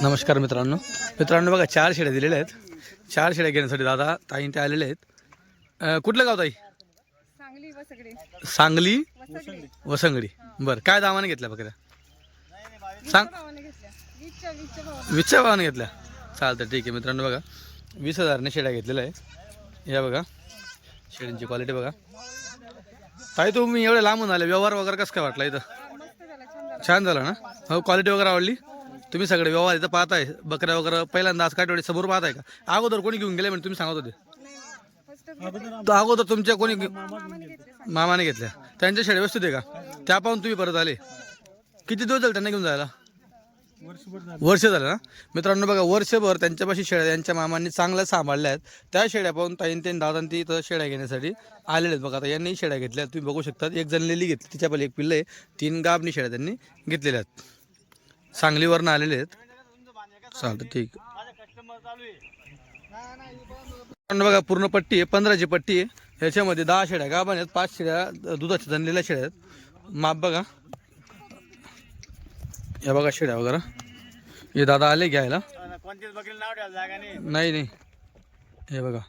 नमस्कार मित्रांनो. मित्रांनो बघा चार शेड्या दिलेल्या आहेत. चार शेड्या घेण्यासाठी दादा ताईन ते आलेले आहेत. कुठलं गाव ताई? सांगली वसंगडी. बरं काय दामाने घेतल्या बकऱ्या सांग वीसच्या वीसच्या भावाने. घेतल्या. चालतं ठीक आहे मित्रांनो बघा. वीस हजारने शेड्या घेतलेल्या आहे या बघा. शेड्यांची क्वालिटी बघा. ताई तुम्ही एवढे लांबून आले. व्यवहार वगैरे कसं काय वाटला इथं? छान झालं. ना? हो क्वालिटी वगैरे आवडली? तुम्ही सगळे व्यवहार इथं पाहताय बकऱ्या वगैरे पहिल्यांदा आज काठवडी समोर पाहताय का? अगोदर कोणी घेऊन गेले म्हणजे तुम्ही सांगत होते? तर अगोदर तुमच्या कोणी मामाने घेतल्या. त्यांच्या शेड व्यवस्थित आहे का? त्या पाहून तुम्ही परत आले. किती दिवस झाले त्यांना घेऊन जायला? वर्ष झालं ना? मित्रांनो बघा वर्षभर त्यांच्यापाशी शेळ्या त्यांच्या मामांनी चांगल्या सांभाळल्या आहेत. त्या शेळ्या पाहून ताईन ते दादान ती इथं शेळ्या घेण्यासाठी आलेले आहेत. बघा आता यांनी शेळ्या घेतल्या तुम्ही बघू शकता एक जनलेली घेतली तिच्या पहिले एक पिल्लं आहे. तीन गाबणी शेळ्या त्यांनी घेतलेल्या आहेत. सांगलीवरनं आलेले आहेत. चालतं ठीक. बघा पूर्ण पट्टी आहे पंधराची पट्टी आहे. ह्याच्यामध्ये दहा शेड्या गाभान आहेत पाच शेड्या दुधाच्या जनलेल्या शेड्या आहेत. माप बघा. या बघा शेड्या वगैरे. हे दादा आले घ्यायला. नाही नाही. हे बघा.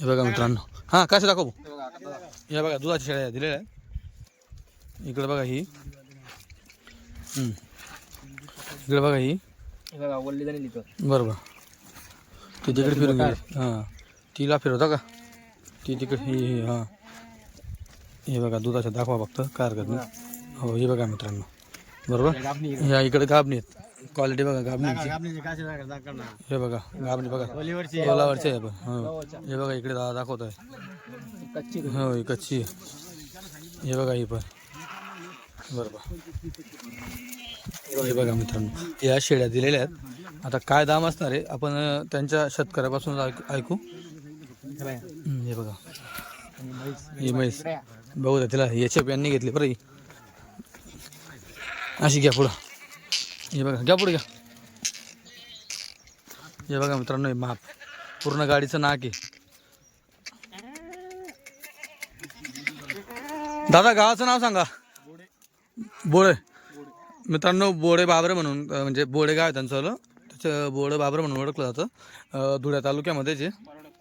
हे बघा मित्रांनो. हां कसं दाखवू? हे बघा दुधाच्या शेळ्या दिलेल्या आहेत. इकडे बघा ही. इकडे बघा ही. बघा वल्ली लिहितो बरोबर. ती तिकडे फिरून गेली. हां. तिला फिरवता का? ती तिकडे ही ही हां. बघा दुधाच्या दाखवा फक्त काय हरकत नाही हो हे बघा मित्रांनो. बरोबर? या इकडे गाबणी आहेत. क्वालिटी बघा ना. हे बघा गाबणी बघा. ओलीवरची ओलावरचे आहे पण हो. हे बघा इकडे दादा दाखवत आहे. हो ही कच्ची आहे. हे बघा ही पण. बरोबर. हे बघा मित्रांनो या शेळ्या दिलेल्या आहेत. आता काय दाम असणार आहे आपण त्यांच्या शेतकऱ्यापासून ऐकू हे बघा. ही म्हैस. बघू द्या तिला याच्या यांनी घेतली बरं ही. अशी घ्या पुढं. हे बघा घ्या पुढे घ्या. हे बघा मित्रांनो हे माप. पूर्ण गाडीचं नाक आहे. दादा गावाचं नाव सांगा. बोळे. मित्रांनो बोडे बाबरे म्हणून म्हणजे बोडे गाव आहे त्यांचं त्याचं बोडे बाबरे म्हणून ओळखलं जातं. धुळ्या तालुक्यामध्ये जे.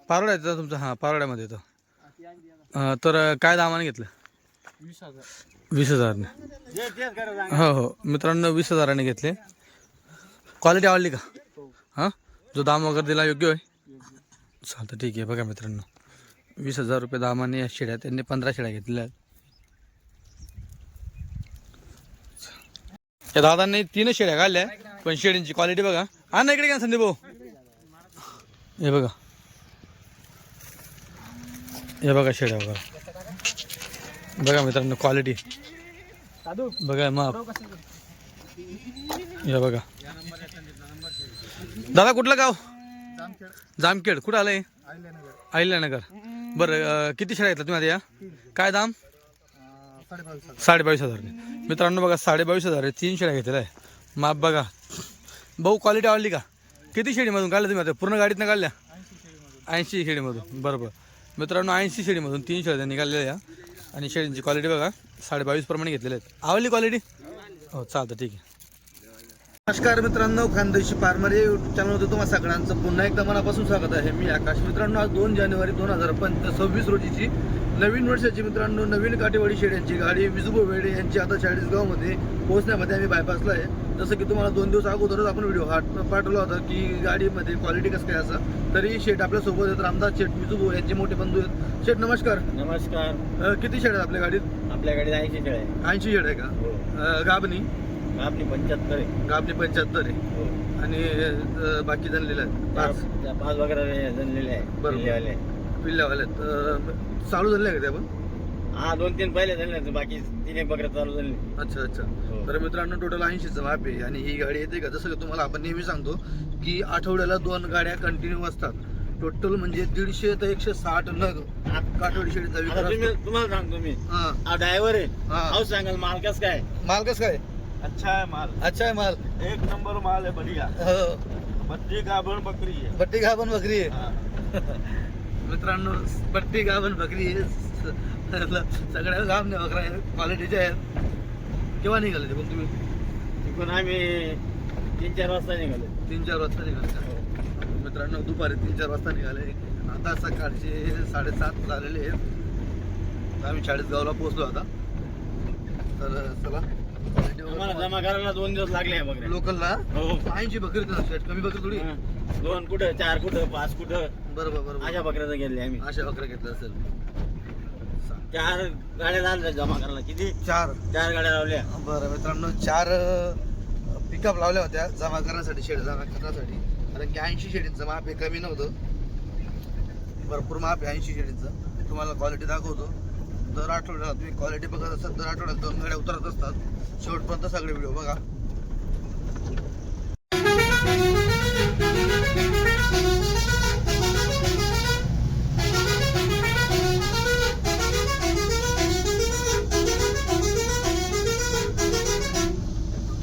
पारोड्या येतं तुमचं? हां पारोड्यामध्ये येतं. तर काय दामाने घेतलं? वीस हजारने हो हो. मित्रांनो वीस हजाराने घेतले. क्वालिटी आवडली का? हां? जो दाम वगैरे दिला योग्य आहे चालतं ठीक आहे. बघा मित्रांनो. वीस हजार रुपये दामाने या शेळ्या त्यांनी पंधरा शेळ्या घेतलेल्या आहेत. या दादांनी तीन शेड्या काढल्या पण शेडींची क्वालिटी बघा. हा ना इकडे घ्या संदीप भाऊ हे बघा. हे बघा शेड्या बघा. बघा मित्रांनो क्वालिटी बघा माप या बघा. दादा कुठलं गाव? जामखेड. कुठं आलंय? आहिल्यानगर. बरं किती शेळ्या घेतला तुम्ही आता या? काय दाम? साडेबावीस हजार मित्रांनो बघा साडेबावीस हजार आहे तीन शेळ्या घेतलेल्या आहे. माप बघा. भाऊ क्वालिटी आवडली का? किती शेळीमधून काढल्या तुम्ही आता? पूर्ण गाडीतनं काढल्या? ऐंशी शेळीमधून बरोबर मित्रांनो ऐंशी शेळीमधून तीन शेळ्या निघालेल्या आणि शेळींची क्वालिटी बघा साडेबावीस प्रमाणे घेतलेल्या आहेत. आवडली क्वालिटी हो चालतं ठीक आहे. नमस्कार मित्रांनो खानदेशी फार्मर या युट्यूब चॅनलमध्ये तुम्हा सगळ्यांचं पुन्हा एकदा मनापासून स्वागत आहे. मी आकाश. मित्रांनो आज दोन जानेवारी दोन हजार पंच सव्वीस रोजीची नवीन वर्षाची मित्रांनो नवीन काटेवाडी शेड्यांची गाडी विजुबो वेडे यांची आता चाळीसगावमध्ये पोहोचण्यामध्ये आम्ही बायपासला आहे. जसं की तुम्हाला दोन दिवस अगोदरच आपण व्हिडिओ हा पाठवला होता की गाडीमध्ये क्वालिटी कसं काय असं तरी शेट आपल्यासोबत आहेत रामदास शेट विजुबो यांचे मोठे बंधू आहेत. शेट नमस्कार. नमस्कार. किती शेड आहेत आपल्या गाडीत? आपल्या गाडीत ऐंशी शेळ आहे ऐंशी शेड आहे का? हो. अं, गाबणी आपली पंच्याहत्तर आहे. गाबणी पंच्याहत्तर आहे? हो. आणि अं, बाकी जनलेले आहेत पाच? त्या- पाच वगैरे जनलेले आहे. बरोबर. जिल्ह्यावाले. पिल्ल्यावाले आहेत. अं, चालू झाले का ते आपण हा दोन तीन पहिले झाले बाकी तीन एक बकऱ्या चालू झाले. अच्छा अच्छा. हो. तर मित्रांनो टोटल ऐंशीचा माप आहे आणि ही गाडी येते का? जसं की तुम्हाला आपण नेहमी सांगतो की आठवड्याला दोन गाड्या कंटिन्यू असतात. टोटल म्हणजे दीडशे ते एकशे साठ नग आता विकास तुम्ही तुम्हाला सांगतो मी. हा. ड्रायव्हर आहे. हा. सांगाल माल कस काय? माल कसं काय? अच्छा है माल। अच्छा आहे माल। एक नंबर माल है बढ़िया। हो। बच्ची गाभण बकरी है। बट्टी गाभण बकरी आहे मित्रांनो बट्टी गाभण बकरी आहे सगळ्या गाभण्या बकऱ्या आहेत क्वालिटीच्या आहेत केव्हा निघाले ते पण तुम्ही? तिकडून आम्ही तीन चार वाजता निघालो. तीन चार वाजता निघाले मित्रांनो दुपारी तीन चार वाजता निघाले. आता सकाळचे साडेसात झालेले आहेत. आम्ही चाळीसगावला पोहोचलो आता. तर चला. आम्हाला जमा करायला दोन दिवस लागले लोकलला? हो. ऐंशी बकरी कमी बकरी थोडी? हा. दोन कुठं? चार कुठं? पाच कुठं? बरोबर बरोबर. अशा बकऱ्याचं आम्ही. अशा बकऱ्या असेल. चार गाड्या जमा करायला. किती? चार. चार गाड्या लावल्या. बरं मित्रांनो चार पिकअप लावल्या होत्या जमा करण्यासाठी शेड जमा करण्यासाठी. कारण की ऐंशी शेडींचं माप हे कमी नव्हतं. भरपूर माप आहे ऐंशी शेडींचं. तुम्हाला क्वालिटी दाखवतो. दर आठवड्याला तुम्ही क्वालिटी बघत असतात दर आठवड्यात दोन गाड्या उतरत असतात. शेवटपर्यंत सगळे व्हिडिओ बघा.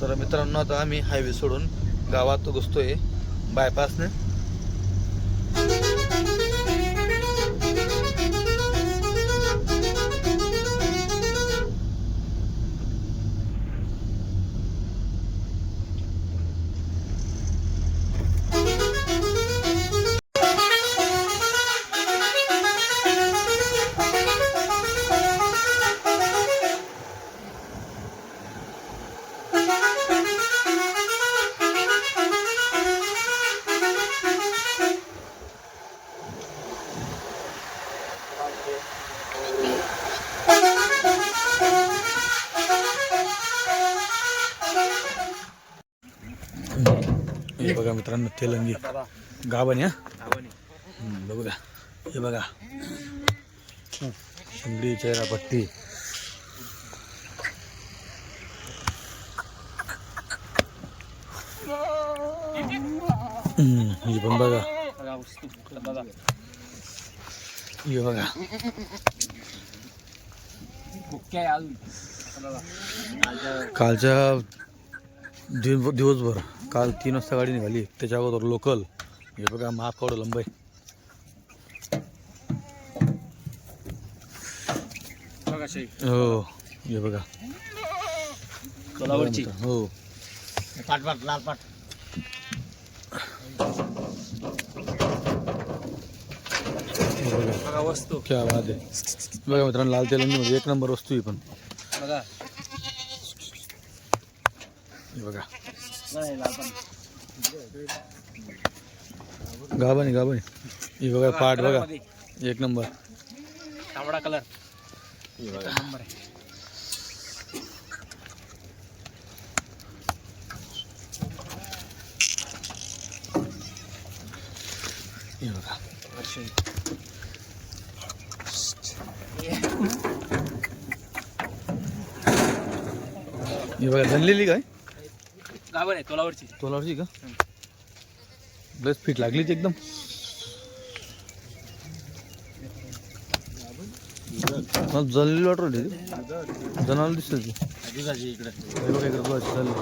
तर मित्रांनो आता आम्ही हायवे सोडून गावात घुसतोय बायपासने मित्रांनो तेलंगी. गाभण या बघू द्या. हे बघा. शिंगडी चेहरा पट्टी हे पण बघा. हे बघा. कालच्या दिव दिवसभर. काल तीन वाजता गाडी निघाली. त्याच्या अगोदर लोकल हे बघा काढू लंबाई हो हे बघा. सोलावरची हो. पाट पाट लाल पाट. बघा. वस्तू. क्या बात आहे. बघा मित्रांनो लाल तेलंगीमध्ये एक नंबर वस्तू ही पण. बघा. हे बघा. गाबानी गाबानी हे बघा पाट बघा. एक नंबर. तांबडा कलर. नंबर आहे. हे बघा. हे बघा धनलेली काय? गावर आहे तोलावरची. तोलावरची का? बस फिट लागलीच एकदम. मला जळलेली वाटत होती. जनावर दिसत ती आजीबाजी इकडे चालली.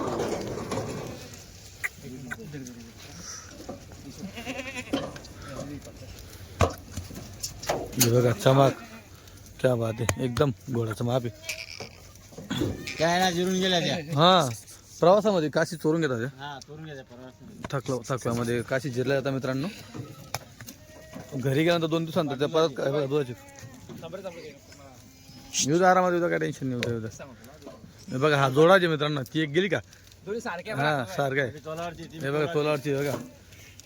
बघा चमक. क्या बात आहे. एकदम घोड्याचं माप आहे. काय ना जिरून गेल्या त्या. हा. प्रवासामध्ये काशी चोरून घेतात हे. हा परवा थकला थकल्यामध्ये काशी जिरल्या जातात मित्रांनो. घरी गेल्यानंतर दोन दिवसानंतर त्या परत काय बघा दुधाची. येऊ द्या आरामात काय टेन्शन नाही येऊ द्या, येऊ द्या. हे बघा हा जोडाचे मित्रांनो. ती एक गेली का? दोन्ही सारखे हा सारखं आहे. तोलावरची ती हे बघा तोलावरची बघा.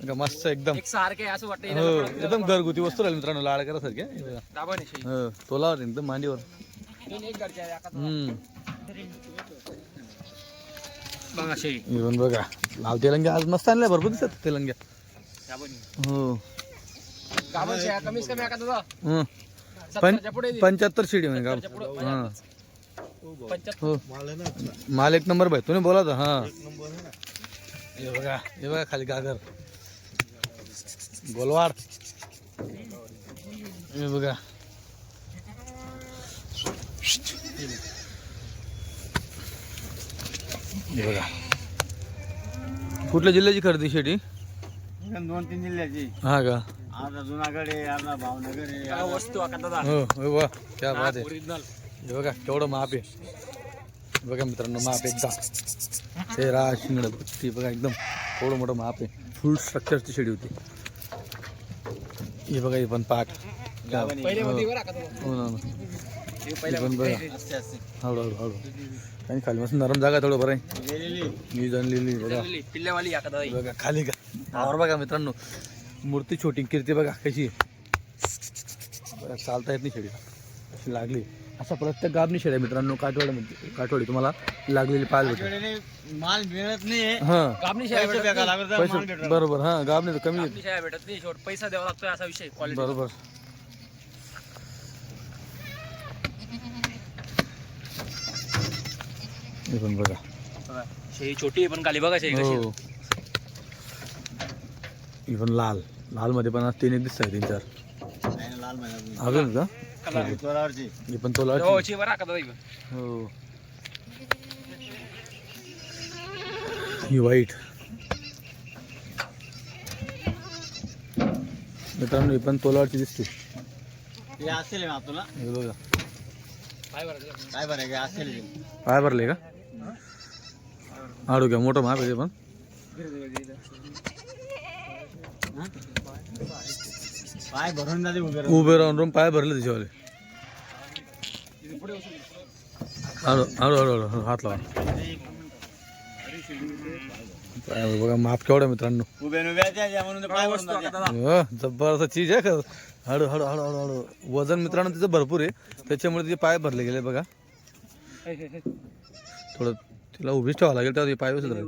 बघा मस्त एकदम. एक सारखे असं वाटतं हो एकदम घरगुती वस्तू राहील मित्रांनो लाड हे. दाबाने हो तोलावर एकदम मांडीवर. एक हम्म. पण बघा. लाल तेलंग्या आज मस्त आणल्या भरपूर दिसत तेलंग्या हो. कमीच कमी दादा हं. पंच्याहत्तर शिडी म्हणे का सत्तरच्या पुढे हां. हो माल एक नंबर भाई तुम्ही बोला तर हा. हे बघा हे बघा खाली गागर. गोलवाड. हे बघा. बघा. कुठल्या जिल्ह्याची खरेदी शेटी? दोन तीन जिल्ह्याची. हा का? अर्धा जुनागड आहे अर्धा भावनगर आहे. अर्धा- वस्तू हो वा क्या बात आहे. ओरिजिनल. हे बघा केवढं माप आहे. बघा मित्रांनो माप एकदा. ते राज शिंगड ती बघा एकदम एवढं मोठं माप आहे. फुल स्ट्रक्चरची शेडी होती. हे बघा ही पण पाठ. हो. ना, पण बघा. असते असते. हळू आणि खाली मस्त नरम जागा थोडं बरं मी जाणलेली बघा. बघा खाली का? आवर बघा मित्रांनो. मूर्ती छोटी कीर्ती बघा कशी चालता येत नाही शेडी अशी लागली. असा प्रत्येक गाबनी शेड आहे मित्रांनो काठवाड्यामध्ये काठवाडी तुम्हाला लागलेली आमच्याकडे माल मिळत नाही. हा शाळा लागत बरोबर हा गाब नाही तर कमी शाळा भेटत नाही. पैसा द्यावा लागतोय असा विषय क्वालिटी बरोबर. हे पण बघा. शेळी छोटी आहे पण खाली बघा शेळी कशी आहे. हो. ही पण लाल. लाल मध्ये पण आज तीन एक दिसत तीन चार. नाही, लाल महिन्यात अजून का? ही पण तोला जवळची बरं का दादा हो. ही वाईट मित्रांनो ही पण तोलावरची दिसते. ते असेल ना तुला? हे बघा. काय बरं काय बरं आहे? असेल. पाय भरले का? आडू घ्या मोठं माप आहे पण. पाय भरून जाते उभे उभे राहून राहून पाय भरले त्याच्यावाले. हळू हळू हळू हळू हळू हात लावा. पाय बघा माप केवढा मित्रांनो. उभे उभे त्या म्हणून ते पाय भरून जाते. हो, जबरदस्त चीज आहे का हळू हळू हळू हळू हळू. वजन मित्रांनो तिचं भरपूर आहे. त्याच्यामुळे तिचे पाय भरले गेले बघा. थोडं तिला उभीच ठेवावं लागेल तेव्हा पाय बसत राहील.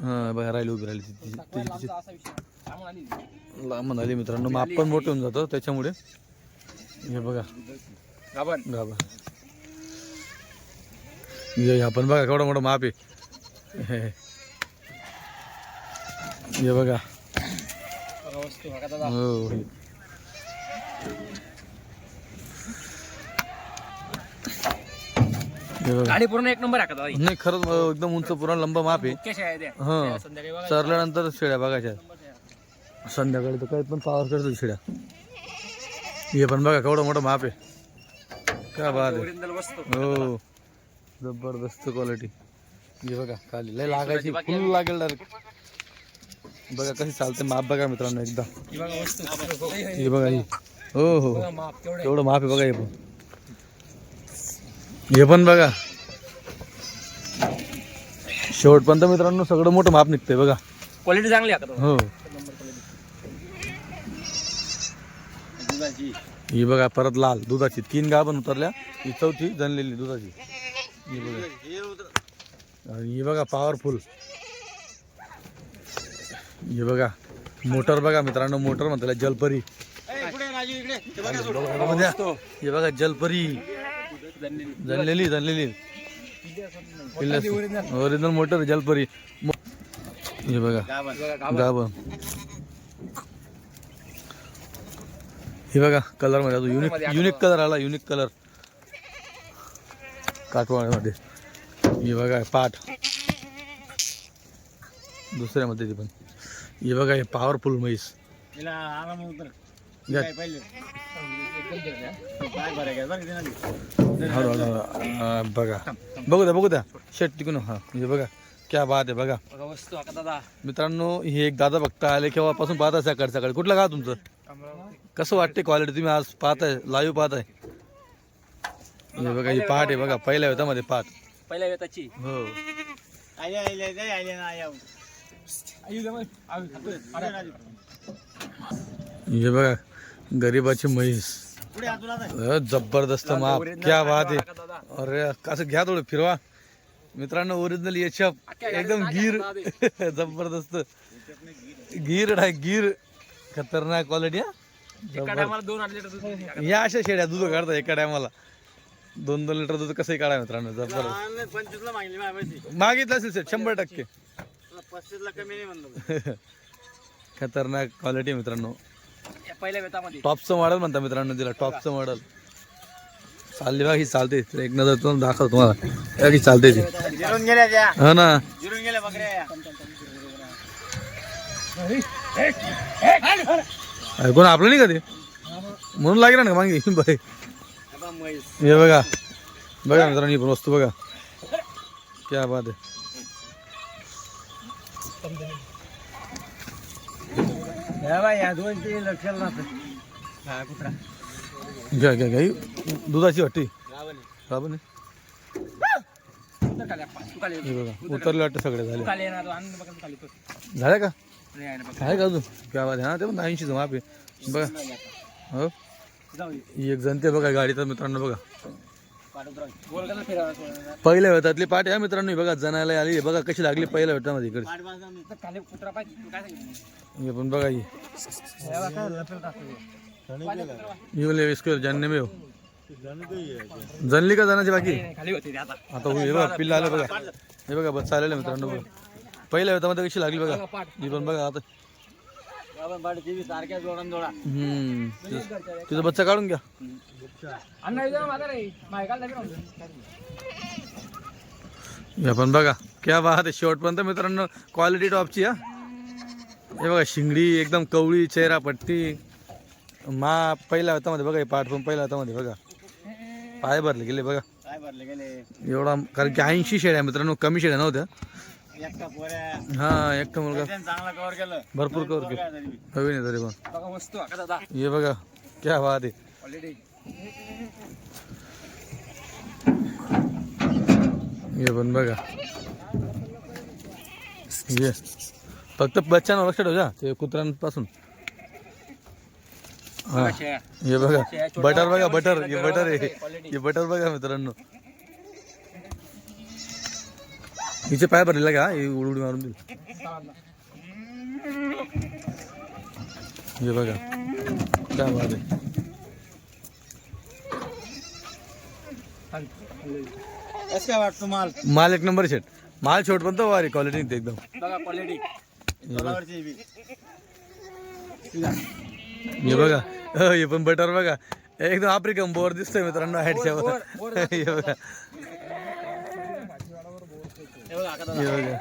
हां बघा राहिली उभी राहिली तिची तिची. लांब म्हणाली मित्रांनो माप पण मोठं होऊन जातं त्याच्यामुळे. हे बघा. गाबा हे हे पण बघा केवढा मोठा माप आहे. हे. बघा. हो हे. हे बघा गाडी पूर्ण एक नंबर आहे नाही खरंच अं, एकदम उंच पुरा लंबा माप आहे. मुख्य शाळा द्या हा. संध्याकाळी बघा चरल्यानंतर शेळ्या बघायच्या. संध्याकाळी तर काय पण पावर करतो शेळ्या हे पण बघा केवढा मोठा माप आहे. काय बात आहे. हो. जबरदस्त क्वालिटी हे बघा खाली लय लागायची फुल लागेल डायरेक्ट बघा कशी चालते माप बघा मित्रांनो एकदा. ही बघा हे ही. हो हो केवढं माप आहे बघा हे पण. हे पण बघा. शेवटपर्यंत मित्रांनो सगळं मोठं माप निघतंय बघा. क्वालिटी चांगली आहे का? हो. ही बघा परत लाल दुधाची. तीन गाभण उतरल्या. ही चौथी जनलेली दुधाची. ही बघा. हे उतर- आणि ही बघा पॉवरफुल हे बघा. मोटर बघा मित्रांनो मोटर म्हणतात जलपरी. ए, पुढे राजू इकडे ते बघा सोड. बघा, हे बघा जलपरी. जनलेली जनलेली ओरिजिनल मोटर जलपरी. हे बघा. गाभण. हे बघा कलरमध्ये युनिक युनिक कलर आला युनिक कलर काठवाड्यामध्ये हे बघा पाठ. दुसऱ्यामध्ये ती पण. हे बघा हे पॉवरफुल म्हैस. आराम ना? हळू. हा, बघा बघू. द्या बघू द्या शेट टिकून हा हे बघा. क्या बात आहे बघा. वस्तू दादा? मित्रांनो हे एक दादा बघता आले केव्हापासून पाहताय सकाळी सकाळी. कुठलं का तुमचं? कसं वाटते क्वालिटी तुम्ही आज पाहताय लाईव्ह पाहताय? हे बघा ही पाठ आहे बघा. पहिल्या होता मध्ये पाठ पहिल्या वेताची? हो. हे बघा गरीबाची म्हैस. जबरदस्त माप. क्या बात आहे. अरे कसं घ्या थोडं फिरवा. मित्रांनो ओरिजिनल एचप एकदम गिर. जबरदस्त. गिर आहे गिर. खतरनाक क्वालिटी हा. एका टायमाला दोन आठ लिटर दूध देते. या अशा शेड्या दूध काढतात एका टायमाला. दोन दोन लिटर दूध कसंही काढा मित्रांनो जबरदस्त. मागितलं असेल सर शंभर टक्के. पस्तीस ला कमी नाही म्हणलं. खतरनाक क्वालिटी मित्रांनो. पहिल्या वेतामध्ये टॉपचं मॉडेल म्हणता मित्रांनो तिला टॉपचं मॉडेल. चालली बघा ही चालते. एक नजर तुम्हाला दाखव तुम्हाला. की चालते ती. जिरून गेल्या त्या. हा ना. जिरून गेल्या बकऱ्या. ऐकून आपलं नाही का ते? म्हणून लागेल ना मागे. बाई. हे बघा. बघा मित्रांनो ही पण वस्तू बघा. क्या बात आहे या बाई या दोन तीन लक्षाला राहतं हा कुत्रा घ्या घ्या घ्या. दुधाची वाटते राबण पा- तू ये. उतरले वाटतं सगळे झाले. तू ये तू तू. झाले का? आहे का अजून? क्या बात हा ते पण ऐंशीचं माप आहे. बघा. हो. एक जणते बघा गाडीचा मित्रांनो बघा. पहिल्या वेतातली पाठ आहे मित्रांनो. बघा जणायला आली. बघा कशी लागली पहिल्या वेतामध्ये इकडे. पाठ हे पण बघा ही या बा, काय स्क्वेअर जानने में हो. जनली का जाण्याची बाकी? आता आता हे बघा पिल्ला आलं बघा. हे बघा बस चालेल मित्रांनो बघा. पहिल्या होता मध्ये कशी लागली बघा. ही पण बघा आता. तुझा बच्चा काढून घ्या. अण्णा पण बघा क्या बात आहे. शेवटपर्यंत मित्रांनो क्वालिटी टॉपची हा. हे बघा शिंगडी एकदम कवळी चेहरा पट्टी मा पहिल्या हातामध्ये बघा हे पाठ पण पहिल्या हातामध्ये बघा. पाय भरले गेले बघा. काय भरले गेले. एवढा कारण की ऐंशी शेड्या मित्रांनो कमी शेड्या नव्हत्या. हा एकटा मुलगा. त्यानं चांगला कव्हर केलं. भरपूर कवर केलं. तरी बी. नवीन आहे तरी पण. बघा मस्त हे बघा क्या बात आहे. हे पण बघा. ये फक्त बच्चांवर लक्ष ठेवजा ते कुत्र्यांपासून. हा. हे बघा बटर बघा बटर हे बटर आहे. हे बटर बघा मित्रांनो. हिचे पाय भरलेला का? हे उडी मारून देईल. हे बघा. काय बात आहे. माल? एक नंबर शेट. माल शेवट पण वारी क्वालिटी एकदम. बी हे बघा. हे पण बटर बघा. एकदम आफ्रिकन बोर दिसतोय मित्रांनो हॅडच्या वर. हे बघा. हे बघा दादा हे बघा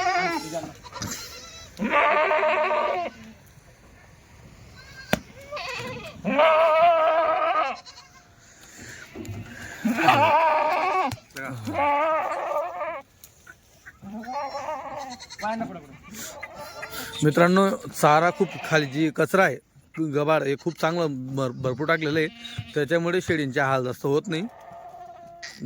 पाय ना पुढं पुढं मित्रांनो चारा खूप खाली जी कचरा आहे गबाड हे खूप चांगलं भर भरपूर टाकलेलं आहे. त्याच्यामुळे शेळींचे हाल जास्त होत नाही.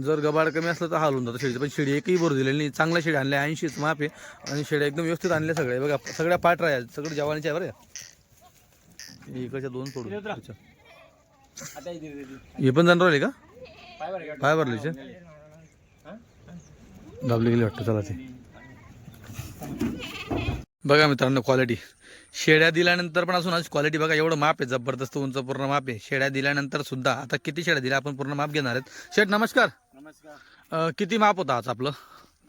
जर गबाड कमी असलं तर हाल होऊन जातं शेळीचं. पण शेळी एकही बोर दिलेली नाही. चांगल्या शेळी आणल्या ऐंशीच माप आहे. आणि शेळ्या एकदम व्यवस्थित आणल्या सगळ्या. बघा सगळ्या पाठ राहील सगळं जवानीच्या आहे बरं हे इकडच्या दोन सोडून. हे पण जाणार राहिले का? पाय भरलीचे दाबली गेली वाटतं. चला ते. बघा मित्रांनो क्वालिटी शेड्या दिल्यानंतर पण असून आज क्वालिटी बघा एवढं माप आहे. जबरदस्त उंच पूर्ण माप आहे. शेड्या दिल्यानंतर सुद्धा आता किती शेड्या दिल्या आपण पूर्ण माप घेणार आहेत. शेठ नमस्कार. नमस्कार. किती माप होता आज आपलं?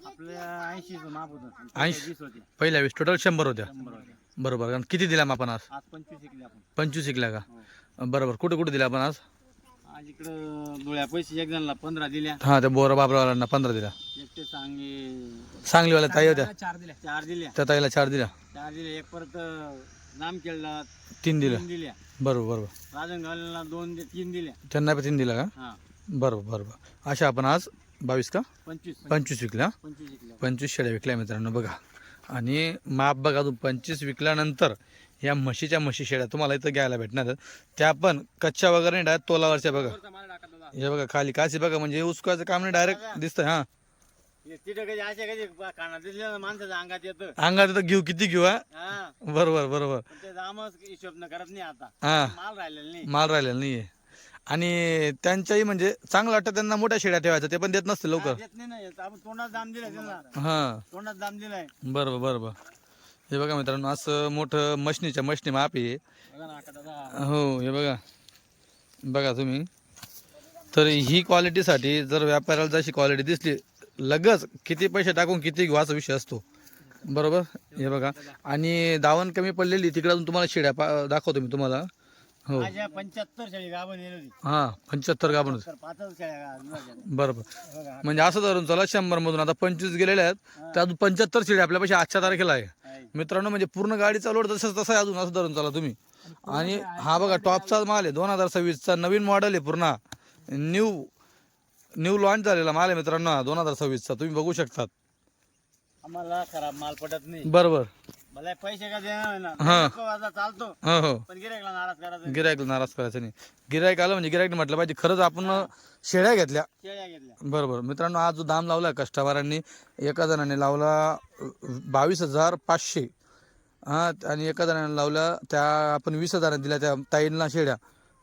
आपल्या ऐंशी माप होतं. ऐंशी. वीस पहिल्या वेळेस टोटल शंभर होत्या. बरोबर. किती दिल्या मग आपण आज पंचवीस पंचवीस शिकल्या का? बरोबर. कुठे कुठे दिल्या आपण आज? आज इकडं डोळ्या पैसे एक जणला पंधरा दिल्या. हां त्या बोरा बाबरावाल्यांना पंधरा दिल्या. एकटे सांगे सांगलीवाल्या ताई होत्या. चार दिले चार दिल्या. त्या ताईला चार दिल्या. चार दिल्या. एक परत नाम केला तीन दिल्या. तीन दिल्या. बरोबर बरोबर. राजन घालला दोन दि- तीन दिल्या. त्यांना पण तीन दिला का? हा. बरोबर बरोबर. अशा आपण आज बावीस का? पंचवीस. पंचवीस विकल्या. पंचवीस शिकल्या पंचवीस शेळ्या विकल्या मित्रांनो बघा. आणि माप बघा तुम्ही पंचवीस विकल्यानंतर या म्हशीच्या म्हशी शेळ्या तुम्हाला इथं घ्यायला भेटणार. त्या पण कच्च्या वगैरे नाही डायरेक्ट तोलावरच्या बघा. हे बघा खाली काशी बघा म्हणजे उसकाचं काम नाही डायरेक्ट दिसतंय हा. अंगात येतं. घेऊ किती घेऊ हा? बरोबर बरोबर. हा. माल राहिलेला नाहीये. आणि त्यांच्याही म्हणजे चांगलं वाटतं त्यांना मोठ्या शेळ्या ठेवायचं ते पण देत नसते लवकर. हा. तोंडात दाम दिलाय. बरोबर बरोबर. हे बघा मित्रांनो असं मोठं मशनीच्या मशनी माप आहे. हो हे बघा. बघा तुम्ही. तर ही क्वालिटीसाठी जर व्यापाऱ्याला जशी क्वालिटी दिसली लगच किती पैसे टाकून किती घेऊ असा विषय असतो. बरोबर? हे बघा. आणि दावण कमी पडलेली तिकडे तुम्हाला शिड्या पा दाखवतो मी तुम्हाला. हो. माझ्या पंच्याहत्तर शेळी गाभण होती हां पंच्याहत्तर गाभण तर पाचच शेळ्या गा- बरोबर. बघा म्हणजे असं धरून चला शंभर मधून आता पंचवीस गेलेले आहेत. त्या अजून पंच्याहत्तर शिड्या आपल्यापाशी आजच्या तारखेला आहे. आहे. मित्रांनो म्हणजे पूर्ण गाडीचा लोड तसंच तसा आहे अजून असं धरून चला तुम्ही. आणि हा बघा टॉपचा माल आहे. दोन हजार सव्वीसचा नवीन मॉडेल आहे पूर्ण. न्यू न्यू लॉन्च झालेला माल आहे मित्रांनो दोन हजार सव्वीसचा. तुम्ही बघू शकतात. आम्हाला खराब माल पटत नाही. बरोबर. मला पैसे का देणार ना हा. चालतो. हो हो. पण गिरायकला नाराज करायचं. गिरायकला नाराज करायचं नाही. गिरायक आलं म्हणजे गिरायक म्हटलं पाहिजे. खरंच आपण शेळ्या घेतल्या. शेळ्या घेतल्या. बरोबर. मित्रांनो आज जो दाम लावला कस्टमरांनी एका जणाने लावला बावीस हजार पाचशे. हां आणि एका जणाने लावला त्या आपण वीस हजाराने दिल्या त्या ताईंना शेळ्या.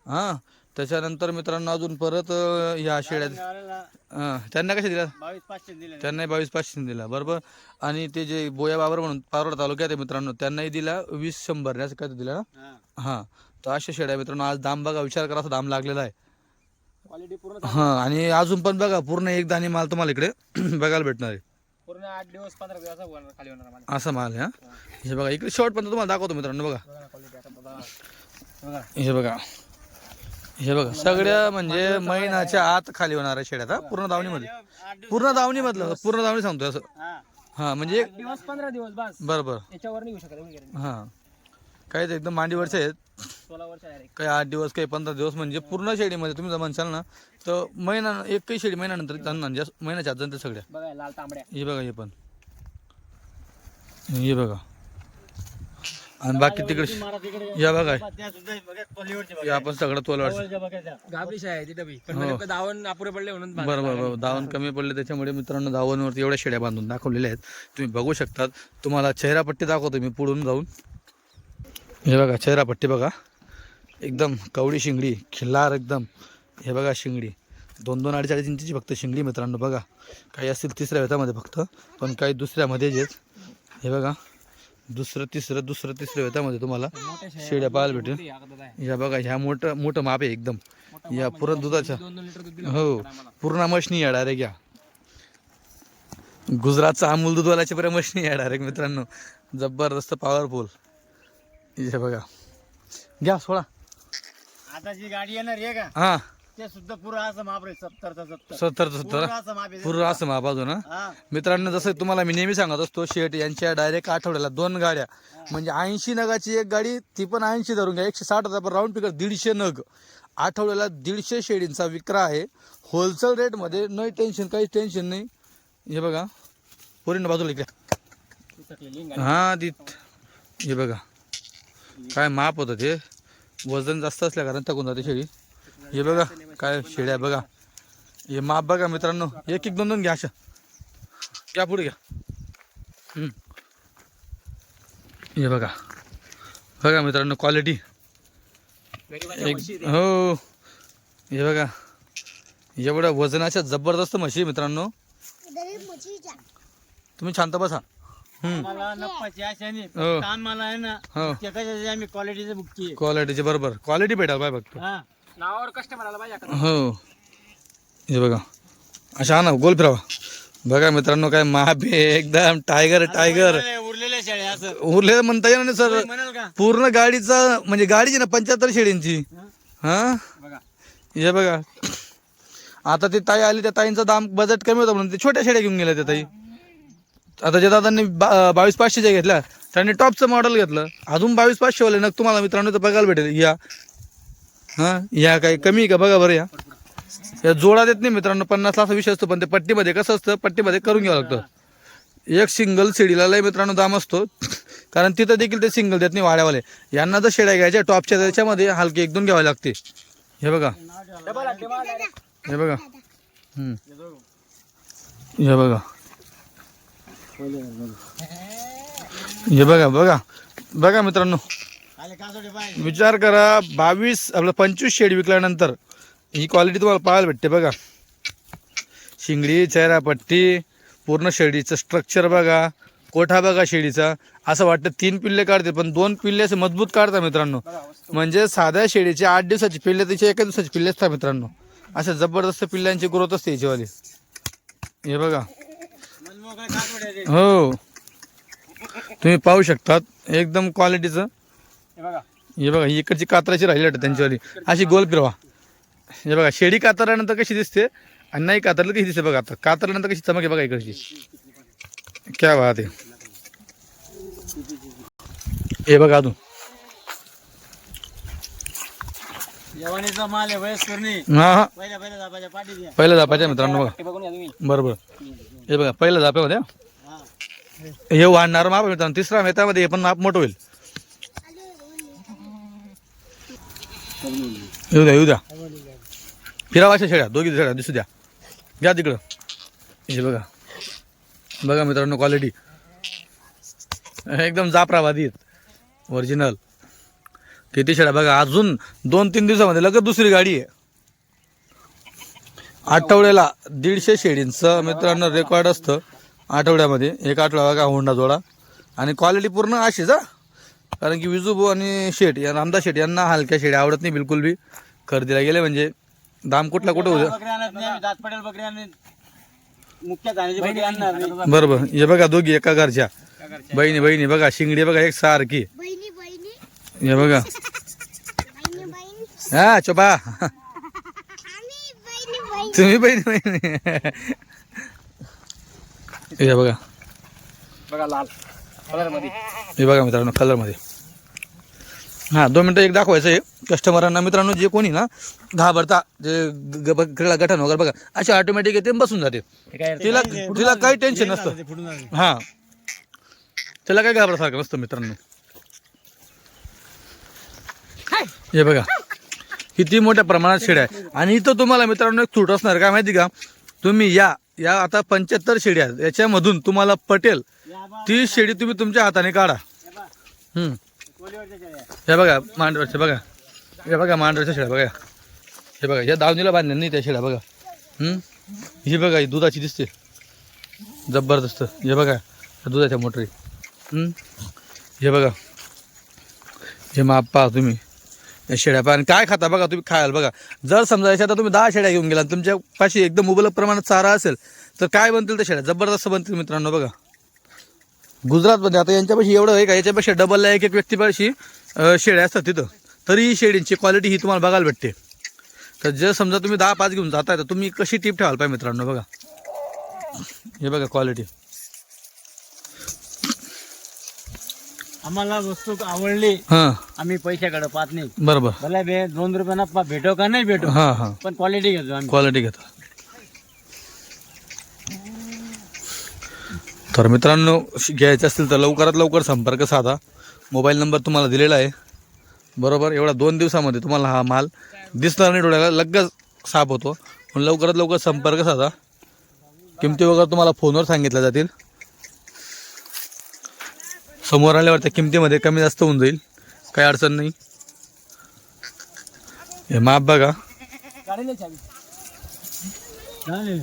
हां. त्याच्यानंतर मित्रांनो अजून परत अ, ह्या शेळ्या गावाला हां त्यांना कशा दिल्या? बावीस पाचशे दिले त्यांनाही बावीस पाचशे दिला बरोबर? आणि ते जे बोया बाबर म्हणून पारोड तालुक्यात आहे मित्रांनो त्यांनाही दिला वीस शंभर असं काय दिला ना? हा. हां. तर अशा शेळ्या मित्रांनो आज दाम बघा विचार करा असा दाम लागलेला आहे. क्वालिटी पूर्ण हां आणि अजून पण बघा पूर्ण एक दाणी माल तुम्हाला इकडे बघायला भेटणार आहे. पूर्ण आठ दिवस पंधरा दिवस असं होणार खाली होणार आम्हाला असा माल आहे हा? हे. बघा इकडे शॉर्ट पण तुम्हाला दाखवतो मित्रांनो बघा. बघा ना क्वालिटी आता बघा. बघा. हे बघा. हे बघा सगळ्या म्हणजे महिन्याच्या आत खाली होणार आहे शेड्यात हा पूर्ण दावणीमध्ये. पूर्ण दावणी मधलं पूर्ण दावणी सांगतोय असं. हा म्हणजे दिवस पंधरा दिवस बस. बरोबर याच्यावर नाही शकत. हा. काही ते एकदम मांडीवरचे आहेत. सोळा वर्ष आहे काही आठ दिवस काही पंधरा दिवस म्हणजे पूर्ण शेडीमध्ये तुम्ही जर म्हणशाल ना तर महिना एकही शेडी महिन्यानंतर त्यांना म्हणजे महिन्याच्या आत जाणते सगळ्या. बघा लाल तांबड्या. हे बघा हे पण. हे बघा. आणि बाकी तिकडे या बघा. हे आपण सगळं बी पण हो. अपुरे पडले म्हणून बरोबर दावण कमी पडले त्याच्यामुळे मित्रांनो दावणवरती एवढ्या शेड्या बांधून दाखवलेल्या आहेत. तुम्ही बघू शकतात तुम्हाला चेहरापट्टी दाखवतो मी पुढून जाऊन. हे बघा चेहरापट्टी बघा. एकदम कवडी शिंगडी खिल्लार एकदम. हे बघा शिंगडी. दोन दोन अडीच अडीच इंचीची फक्त शिंगडी मित्रांनो बघा. काही असतील तिसऱ्या वेतामध्ये फक्त पण काही दुसऱ्यामध्येच आहेत हे बघा. दुसरं तिसरं दुसरं तिसऱ्या वेतामध्ये तुम्हाला शेड्या पाहायला भेटेल. या बघा ह्या मोठं मोठं माप आहे एकदम. या पुरण दुधाच्या हो पूर्ण मशनी या डायरेक्ट या गुजरातचा अमूल दूधवाल्याच्या पर्यंत मशनी या डायरेक्ट मित्रांनो. जबरदस्त पॉवरफुल हे बघा. घ्या सोडा. आता जी गाडी येणार आहे का? हा. ते सुद्धा पुरं असं माप रे सत्तरचा सत्तर. सत्तर सत्तर? पुरं असं माप आहे पूर्ण असं माप अजून हा. हा मित्रांनो जसं तुम्हाला मी नेहमी सांगत असतो शेट यांच्या डायरेक्ट आठवड्याला दोन गाड्या. म्हणजे ऐंशी नगाची एक गाडी ती पण ऐंशी धरून घ्या. एकशे साठ हजार राऊंड पिकर दीडशे नग. आठवड्याला दीडशे शेडींचा विक्रा आहे. होलसेल रेटमध्ये नाही टेन्शन काही टेन्शन नाही. हे बघा. पोरीनं बाजूला इकडे. हा ती हे बघा. काय माप होतं ते? वजन जास्त असल्या कारण टाकून जाते शेळी हे बघा काय शेळ्या बघा. हे माप बघा मित्रांनो. एक एक दोन दोन घ्या अशा. घ्या पुढे घ्या. हे बघा. बघा मित्रांनो क्वालिटी एक हो. हे बघा. एवढ्या वजनाच्या जबरदस्त म्हशी मित्रांनो. तुम्ही शांत बसा. हो. हो. क्वालिटीचे क्वालिटीचे बरोबर. क्वालिटी पाहिजे फक्त. हा. नावावर कस्टमर आला पाहिजे आता. हो. हे बघा. अशा हा ना गोल फिरावा. बघा मित्रांनो काय आहे एकदम टायगर टायगर उरलेले- उरलेल्या शेळ्या असं. उरले म्हणता येणार नाही सर. म्हणाल का? पूर्ण गाडीचा म्हणजे गाडीची ना पंच्याहत्तर शेडींची हा? बघा. हे बघा. आता ती ताई आली त्या ताईंचं दाम बजेट कमी होतं म्हणून ते छोट्या शेड्या घेऊन गेल्या त्या ताई. आता ज्या दादांनी बा बावीस पाचशेच्या घेतल्या त्यांनी टॉपचं मॉडेल घेतलं. अजून बावीस पाचशे वाले नग तुम्हाला मित्रांनो तर बघायला भेटेल. या. हा? या काही कमी आहे का? बघा बरं या. या जोडा देत नाही मित्रांनो पन्नासला असा विषय असतो पण ते पट्टीमध्ये कसं असतं पट्टीमध्ये करून घ्यावं लागतं. एक सिंगल शिडीला लय मित्रांनो दाम असतो कारण तिथं देखील ते सिंगल देत नाही वाड्यावाले. यांना जर शेड्या घ्यायच्या टॉपच्या त्याच्यामध्ये हलके एक दोन घ्यावे लागते. हे बघा. हे बघा. हे बघा. हे बघा बघा. बघा मित्रांनो. विचार करा बावीस आपलं पंचवीस शेड विकल्यानंतर ही क्वालिटी तुम्हाला पाहायला भेटते बघा. शिंगडी चेहरापट्टी पूर्ण शेडीचं स्ट्रक्चर बघा. कोठा बघा शेडीचा. असं वाटतं तीन पिल्ले काढते पण दोन पिल्ले असे मजबूत काढतात मित्रांनो. म्हणजे साध्या शेडीचे आठ दिवसाची पिल्ले तिचे एका दिवसाची पिल्ले असतात मित्रांनो. अशा जबरदस्त पिल्ल्यांची ग्रोथ असते याच्यावाली. हे बघा. हो. तुम्ही पाहू शकतात एकदम क्वालिटीचं हे बघा. हे बघा इकडची कातराची राहिली वाटतं त्यांच्यावाली. अशी गोल फिरवा. हे बघा शेडी कातरल्यानंतर कशी दिसते आणि नाही कातरलं कशी दिसते बघा आता. कातरल्यानंतर कशी चमक आहे बघा इकडची. क्या बात आहे. हे बघा अजून. पहिल्या जापाच्या मित्रांनो बघा. ते बरोबर हे बघा पहिल्या जाप्यामध्ये हा. हा. हे वाढणार माप मित्रांनो तिसरा मेतामध्ये हे पण माप मोठं होईल. येऊ द्या येऊ द्या फिरावाच्या शेळ्या दोघी शेळ्या दिसू द्या. घ्या तिकडं. हे बघा. बघा मित्रांनो क्वालिटी एकदम जाफराबादी आहेत. ओरिजिनल किती शेळ्या बघा अजून दोन तीन दिवसामध्ये लगेच दुसरी गाडी आहे. आठवड्याला दीडशे शेळींचं मित्रांनो रेकॉर्ड असतं. आठवड्यामध्ये एक आठवडा बघा होंडा जोडा. आणि क्वालिटी पूर्ण अशीच हा? कारण की विजूभाऊ आणि शेठ या रामदास शेठ यांना हलक्या शेड्या आवडत नाही बिलकुल बी. खरेदीला गेले म्हणजे दाम कुठला कुठं होतं बकरी आणत नाही आम्ही दात पडेल बकरी आणत मुख्य धान्याची बकरी आणणार नाही. बरोबर. हे बघा दोघी एका घरच्या. बहिणी बहिणी बघा शिंगडी बघा एक सारखी. बहिणी बहिणी. हे बघा. बहिणी बहिणी. हा चोपा. आम्ही बहिणी बहिणी. तुम्ही बहिणी बहिणी. हे बघा. बघा लाल. हे बघा मित्रांनो कलरमध्ये. हां दोन मिनटं एक दाखवायचं आहे. कस्टमरांना मित्रांनो जे कोणी ना घाबरता जे ग- ग- गळा गठण वगैरे बघा असे ऑटोमॅटिक येते बसून जाते. तिला तिला काही टेन्शन नसतं. हां. त्याला काही घाबरसारखं नसतं मित्रांनो. हे बघा. किती मोठ्या प्रमाणात शेड्या आहे. आणि इथं तुम्हाला मित्रांनो एक सूट असणार काय माहिती का? तुम्ही या या आता पंच्याहत्तर शेड्या आहेत. याच्यामधून तुम्हाला पटेल ती शेडी तुम्ही तुमच्या हाताने काढा. हम्म. हे बघा मांडवरचे बघा. हे बघा मांडवरच्या शेळ्या बघा. हे बघा या दावणीला बांधल्या नाही त्या शेळ्या बघा. हे ही बघा ही दुधाची दिसते. जबरदस्त. हे बघा दुधाच्या मोटरी. हे बघा. हे माप पहा तुम्ही. या शेळ्या पहा. आणि काय खाता बघा तुम्ही खायला बघा. जर समजा याच्यात तुम्ही दहा शेळ्या घेऊन गेला तुमच्या पाशी एकदम मुबलक प्रमाणात चारा असेल तर काय बनतील त्या शेळ्या जबरदस्त बनतील मित्रांनो बघा. गुजरातमध्ये. आता यांच्यापाशी एवढं आहे का? याच्यापेक्षा डबलला एक एक व्यक्तीपाशी शेळ्या असतात तिथं. तरी ही शेळींची क्वालिटी ही तुम्हाला बघायला भेटते. तर जर समजा तुम्ही दहा पाच घेऊन जाताय तर तुम्ही कशी टीप ठेवाल पाहिजे मित्रांनो? बघा. हे बघा क्वालिटी आम्हाला वस्तू आवडली हां. आम्ही पैशाकडे पाहत नाही. बरोबर. भले बे दोन रुपयाना भेटो का नाही भेटो हां हां. पण क्वालिटी घेतो आम्ही. क्वालिटी घेता. तर मित्रांनो श- घ्यायचं असतील तर लवकरात लवकर संपर्क साधा. मोबाईल नंबर तुम्हाला दिलेला आहे. बरोबर? एवढा दोन दिवसामध्ये तुम्हाला हा माल दिसणार नाही डोळ्याला लगेच साफ होतो. पण लवकरात लवकर संपर्क साधा. किमती वगैरे तुम्हाला फोनवर सांगितल्या जातील. समोर आल्यावर त्या किमतीमध्ये कमी जास्त होऊन जाईल. काही अडचण नाही. हे माप बघा. चालेल